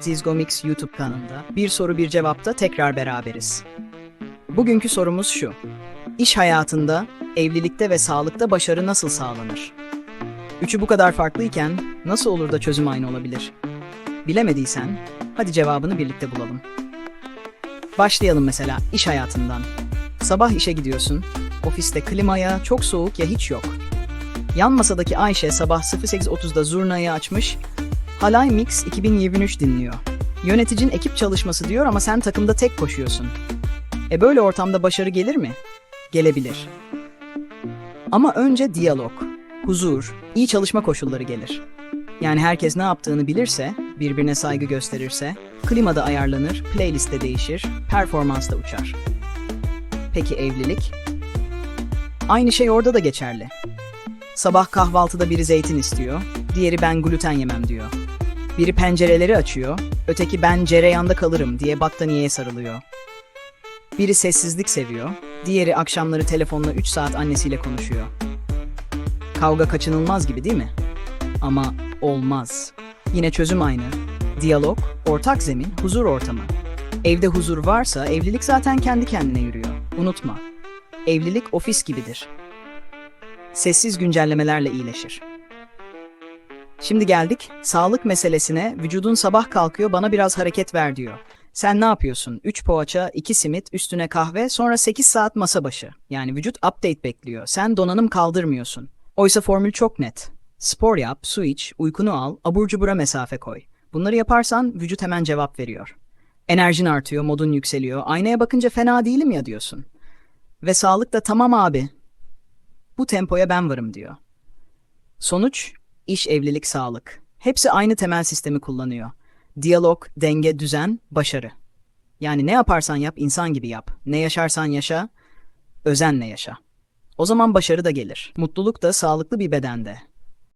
Zizgomix YouTube kanalında bir soru bir cevapta tekrar beraberiz. Bugünkü sorumuz şu. İş hayatında, evlilikte ve sağlıkta başarı nasıl sağlanır? Üçü bu kadar farklıyken nasıl olur da çözüm aynı olabilir? Bilemediysen hadi cevabını birlikte bulalım. Başlayalım mesela iş hayatından. Sabah işe gidiyorsun. Ofiste klimaya çok soğuk ya hiç yok. Yan masadaki Ayşe sabah 08.30'da zurnayı açmış. Halay Mix 2023 dinliyor. Yöneticin ekip çalışması diyor ama sen takımda tek koşuyorsun. E böyle ortamda başarı gelir mi? Gelebilir. Ama önce diyalog, huzur, iyi çalışma koşulları gelir. Yani herkes ne yaptığını bilirse, birbirine saygı gösterirse, klimada ayarlanır, playliste değişir, performans da uçar. Peki evlilik? Aynı şey orada da geçerli. Sabah kahvaltıda biri zeytin istiyor, diğeri ben gluten yemem diyor. Biri pencereleri açıyor, öteki ben cereyanda kalırım diye battaniyeye sarılıyor. Biri sessizlik seviyor, diğeri akşamları telefonla 3 saat annesiyle konuşuyor. Kavga kaçınılmaz gibi değil mi? Ama olmaz. Yine çözüm aynı. Diyalog, ortak zemin, huzur ortamı. Evde huzur varsa evlilik zaten kendi kendine yürüyor. Unutma. Evlilik ofis gibidir. Sessiz güncellemelerle iyileşir. Şimdi geldik sağlık meselesine. Vücudun sabah kalkıyor bana biraz hareket ver diyor. Sen ne yapıyorsun? 3 poğaça, 2 simit, üstüne kahve, sonra 8 saat masa başı. Yani vücut update bekliyor. Sen donanım kaldırmıyorsun. Oysa formül çok net. Spor yap, su iç, uykunu al, abur cubura mesafe koy. Bunları yaparsan vücut hemen cevap veriyor. Enerjin artıyor, modun yükseliyor. Aynaya bakınca fena değilim ya diyorsun. Ve sağlık da tamam abi. Bu tempoya ben varım diyor. Sonuç, iş, evlilik, sağlık. Hepsi aynı temel sistemi kullanıyor. Diyalog, denge, düzen, başarı. Yani ne yaparsan yap, insan gibi yap. Ne yaşarsan yaşa, özenle yaşa. O zaman başarı da gelir. Mutluluk da sağlıklı bir bedende.